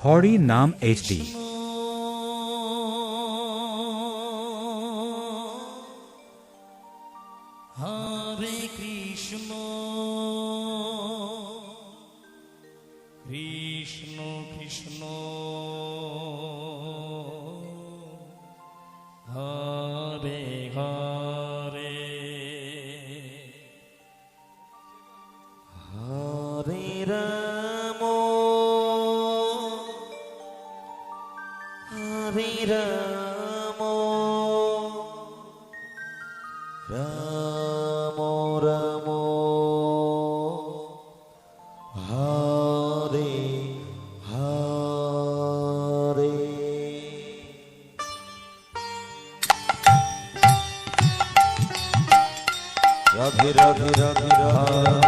Hori Nam HD Ram Hare Hare. Radhe Radhe Radhe Radhe.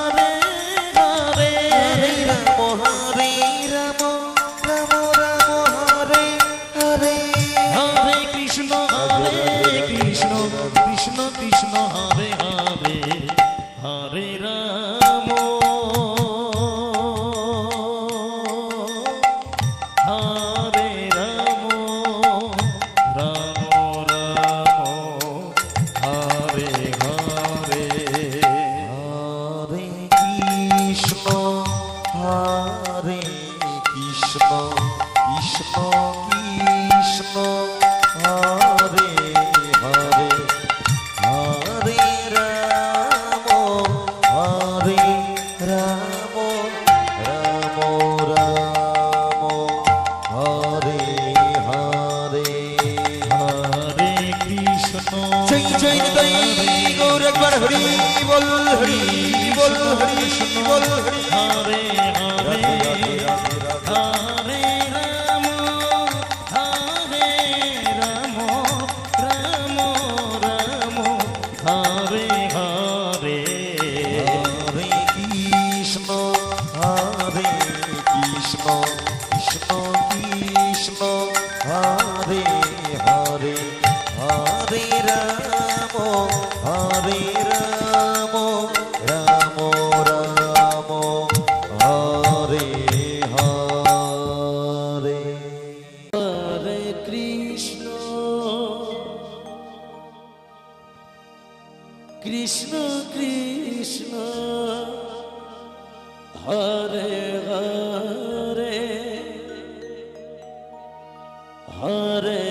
Krishna Krishna Krishna Hare Hare